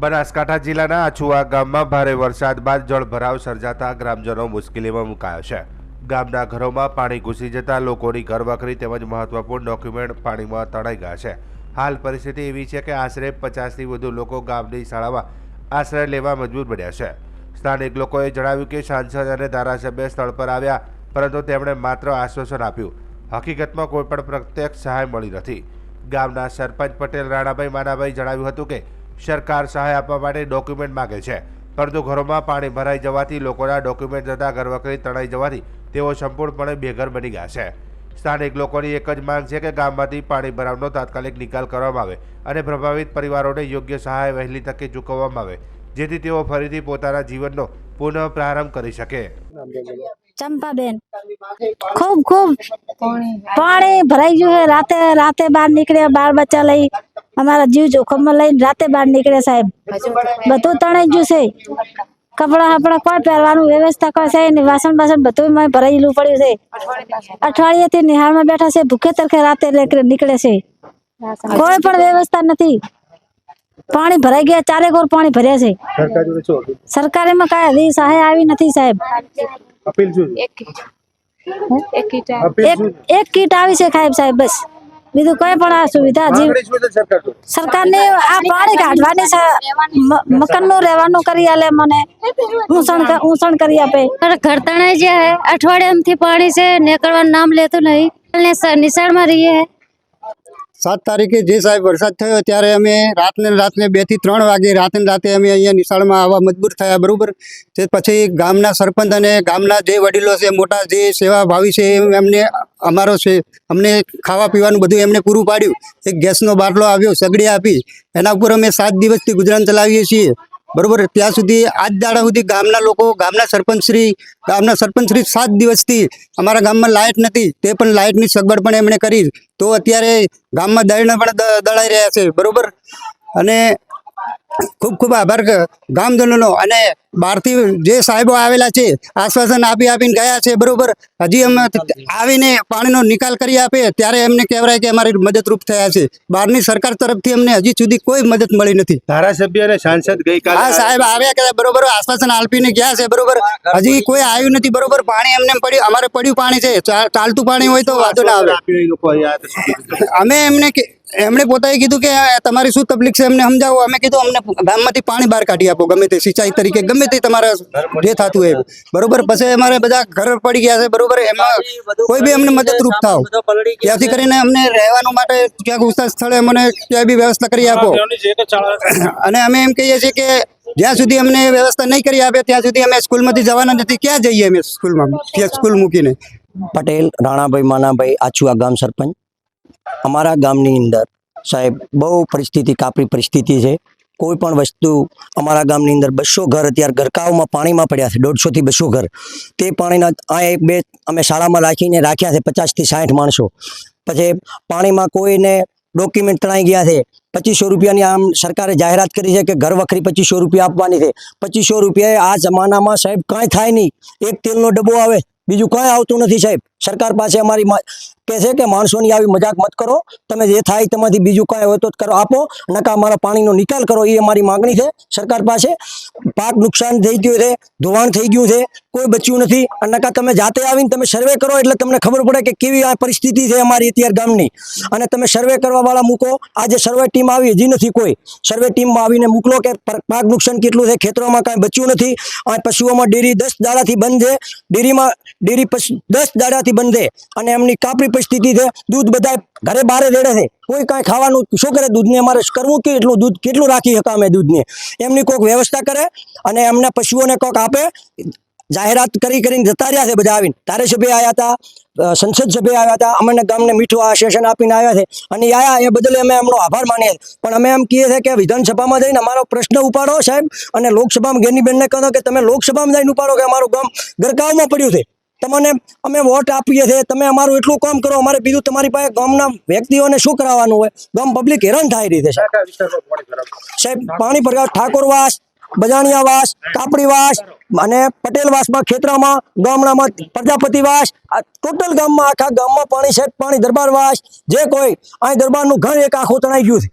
બનાસકાંઠા જિલ્લાના અછુઆ ગામમાં ભારે વરસાદ બાદ જળભરાવ સર્જાતા ગ્રામજનો મુશ્કેલીમાં મુકાયા છે. ગામના ઘરોમાં પાણી ઘૂસી જતા લોકોની ઘરવખરી તેમજ મહત્વપૂર્ણ ડોક્યુમેન્ટ પાણીમાં તણાઈ ગયા છે. હાલ પરિસ્થિતિ એવી છે કે આશરે પચાસથી વધુ લોકો ગામની શાળામાં આશ્રય લેવા મજબૂર બન્યા છે. સ્થાનિક લોકોએ જણાવ્યું કે સાંસદ અને ધારાસભ્ય સ્થળ પર આવ્યા, પરંતુ તેમણે માત્ર આશ્વાસન આપ્યું. હકીકતમાં કોઈપણ પ્રત્યક્ષ સહાય મળી નથી. ગામના સરપંચ પટેલ રાણાભાઈ માનાભાઈ જણાવ્યું હતું કે સરકાર સહાય આપવા માટે ડોક્યુમેન્ટ માગે છે. પરંતુ ઘરોમાં પાણી ભરાઈ જવાથી લોકોના ડોક્યુમેન્ટ તથા ઘરવકરી તણાઈ જવાથી તેઓ સંપૂર્ણપણે બેઘર બની ગયા છે. સ્થાનિક લોકોની એક જ માંગ છે કે ગામમાંથી પાણી ભરાવનો તાત્કાલિક નિકાલ કરવામાં આવે અને પ્રભાવિત પરિવારોને યોગ્ય સહાય વહેલી તકે ચૂકવવામાં આવે, જેથી તેઓ ફરીથી પોતાના જીવનનો પુનઃ પ્રારંભ કરી શકે. ચંપાબેન, ખૂબ ખૂબ. પાણી ભરાઈ ગયું છે. રાતે રાતે બહાર નીકળ્યા, બાળ બચ્ચા લઈ અમારા જીવ જોખમમાં લઈને રાતે બહાર નીકળે સાહેબ. બધું તણાઈ ગયું છે. કપડા હપડા કોઈ પહેરવાનું વ્યવસ્થા કોઈ છે ને વાસણ બાસણ બધું મેં ભરાયેલું પડ્યું છે. અઠવાડિયેથી નિહાળમાં બેઠા છે. ભૂખે તરખે રાતે નીકળે નીકળે છે. કોઈ પણ વ્યવસ્થા નથી. પાણી ભરાઈ ગયા. ચારે કોર પાણી ભર્યા છે. સરકારે માં કઈ સરકારીમાં કાંઈ હજી સહાય આવી નથી સાહેબ. એક કીટ. આવી છે સાહેબ સાહેબ બસ. બીજું કોઈ પણ આ સુવિધા હજી? સરકારને આ પાણી કાઢવાની છે મકાનનું રહેવાનું કરી આલે મને. ઊંસણ ક- ઊંસણ કરી આપે. પણ ઘર તણાઈ જે હે અઠવાડિયામાંથી પાણી છે નીકળવાનું નામ લેતું નહીં. નિશાળમાં રહીએ હે. સાત તારીખે જે સાહેબ વરસાદ થયો ત્યારે અમે રાતને રાતને બેથી ત્રણ વાગે રાતે રાતે અમે અહીંયા નિશાળમાં આવવા મજબૂર થયા, બરાબર? તે પછી ગામના સરપંચ અને ગામના જે વડીલો છે, મોટા જે સેવા ભાવી છે એમને અમારો છે, અમને ખાવા પીવાનું બધું એમને પૂરું પાડ્યું. એક ગેસનો બાટલો આવ્યો, સગડી આપી. એના ઉપર અમે સાત દિવસથી ગુજરાન ચલાવીએ છીએ. બરોબર? ત્યાં સુધી આજ દાડા સુધી ગામના લોકો, ગામના સરપંચશ્રી ગામના સરપંચશ્રી સાત દિવસથી અમારા ગામમાં લાઇટ નથી, તે પણ લાઇટની સગવડ પણ એમણે કરી. તો અત્યારે ગામમાં દળને પણ દળાઈ રહ્યા છે, બરોબર? અને ખૂબ ખૂબ આભાર ગામજનોનો. અને બહારથી જે સાહેબો આવેલા છે આશ્વાસન આપી આપીને ગયા છે બરોબર. હજી અમે આવીને પાણીનો નિકાલ કરી આપે ત્યારે એમને કહેવાય કે અમારી મદદરૂપ થયા છે. બહારની સરકાર તરફથી અમને હજી સુધી કોઈ મદદ મળી નથી. ધારાસભ્ય અને સાંસદ ગઈકાલે હા સાહેબ આવ્યા કે બરોબર આશ્વાસન આપીને ગયા છે બરોબર. હજી કોઈ આવ્યું નથી બરોબર. પાણી એમને પડ્યું અમારે પડ્યું પાણી છે. ચાલતું પાણી હોય તો વાંધો ના આવે? અમે એમને એમણે પોતાએ કીધું કે તમારી શું તકલીફ છે? એમને સમજાવો. અમે કીધું, અમને ગામમાંથી પાણી બહાર કાઢી આપો, ગમે તે સિંચાઈ તરીકે, ગમે તે તમારે જે થતું એ. બરોબર? પછી અમારે બધા ઘર પડી ગયા છે, બરોબર? એમાં કોઈ બી અમને મદદરૂપ થાવ. ત્યાંથી કરીને અમને રહેવાનું માટે ક્યાંક ઉત્સાહ સ્થળે અમને ક્યાંય બી વ્યવસ્થા કરી આપો. અને અમે એમ કહીએ છીએ કે જ્યાં સુધી અમને વ્યવસ્થા નહીં કરી આપે, ત્યાં સુધી અમે સ્કૂલમાંથી જવાના નથી. ક્યાં જઈએ અમે સ્કૂલમાં? સ્કૂલ મૂકીને? પટેલ, રાણાભાઈ, માનાભાઈ, આછુઆ ગામ સરપંચ. અમારા ગામની અંદર સાહેબ, બહુ પરિસ્થિતિ, કાપરી પરિસ્થિતિ છે. કોઈ પણ વસ્તુ અમારા ગામની અંદર બસો ઘર અત્યારે ગરકાવમાં પાણીમાં પડ્યા છે દોઢસોથી બસો ઘર. તે પાણીના આ એક બે અમે શાળામાં રાખીને રાખ્યા છે પચાસથી સાઠ માણસો. પછી પાણીમાં કોઈને ડોક્યુમેન્ટ તણાઈ ગયા છે, પચીસો રૂપિયાની આમ સરકારે જાહેરાત કરી છે કે ઘર વખરી પચીસો રૂપિયા આપવાની છે. પચીસો રૂપિયા આ જમાનામાં સાહેબ કાંઈ થાય નહીં. એક તેલનો ડબ્બો આવે, બીજું કાંઈ આવતું નથી સાહેબ. સરકાર પાસે અમારી કહે છે કે માણસોની આવી મજાક મત કરો. તમે જે થાય તેમાંથી બીજું કાંઈ હોય તો કરો. આપો, નકા અમારા પાણીનો નિકાલ કરો. એ અમારી માગણી છે સરકાર પાસે. પાક નુકસાન થઈ ગયું છે, ધોવાણ થઈ ગયું છે, કોઈ બચ્યું નથી. અને નકા તમે જાતે આવીને તમે સર્વે કરો એટલે તમને ખબર પડે કે કેવી આ પરિસ્થિતિ છે અમારી અત્યારે ગામની. અને તમે સર્વે કરવાવાળા મૂકો. આજે સર્વે ટીમ આવી, હજી નથી કોઈ. સર્વે ટીમમાં આવીને મોકલો કે પાક નુકસાન કેટલું છે, ખેતરોમાં કાંઈ બચ્યું નથી. આ પશુઓમાં ડેરી દસ દાડાથી બંધ છે. ડેરીમાં, ડેરી પશુ દસ દાડાથી બંધ અને એમની કાપરી પરિસ્થિતિ છે, દૂધ બધા ઘરે બારે રેડે છે. કોઈ કાંઈ ખાવાનું, શું કરે દૂધને અમારે કરવું? કે એટલું દૂધ, કેટલું રાખી શકા અમે દૂધને? એમની કોઈક વ્યવસ્થા કરે અને એમના પશુઓને કોઈક આપે, જાહેરાત કરી કરીને જતા રહ્યા છે બધા આવીને. ધારાસભ્ય આવ્યા હતા સંસદ સભ્ય આવ્યા હતા, અમને ગામને મીઠું આ સેશન આપીને આવ્યા છે. અને આયા એ બદલે અમે એમનો આભાર માનીએ પણ અમે એમ કહીએ છીએ કે વિધાનસભામાં જઈને અમારો પ્રશ્ન ઉપાડો સાહેબ. અને લોકસભામાં ગેનીબેનને કહો કે તમે લોકસભામાં જઈને ઉપાડો કે અમારું ગામ ગરકાવમાં પડ્યું છે. તમને અમે વોટ આપીએ છીએ તમે અમારું એટલું કામ કરો અમારે બીજું તમારી પાસે ગામના વ્યક્તિઓને શું કરાવવાનું હોય? ગામ પબ્લિક હેરાન થાય રીતે? સાહેબ. પાણી ભરવા ઠાકોરવાસ બજાણિયાવાસ કાપડીવાસ અને પટેલવાસમાં ખેતરામાં ગામડામાં પ્રજાપતિવાસ આ ટોટલ ગામમાં આખા ગામમાં પાણી છે પાણી દરબારવાસ જે કોઈ અહીં દરબારનું ઘર એક આખું તણાઈ ગયું છે.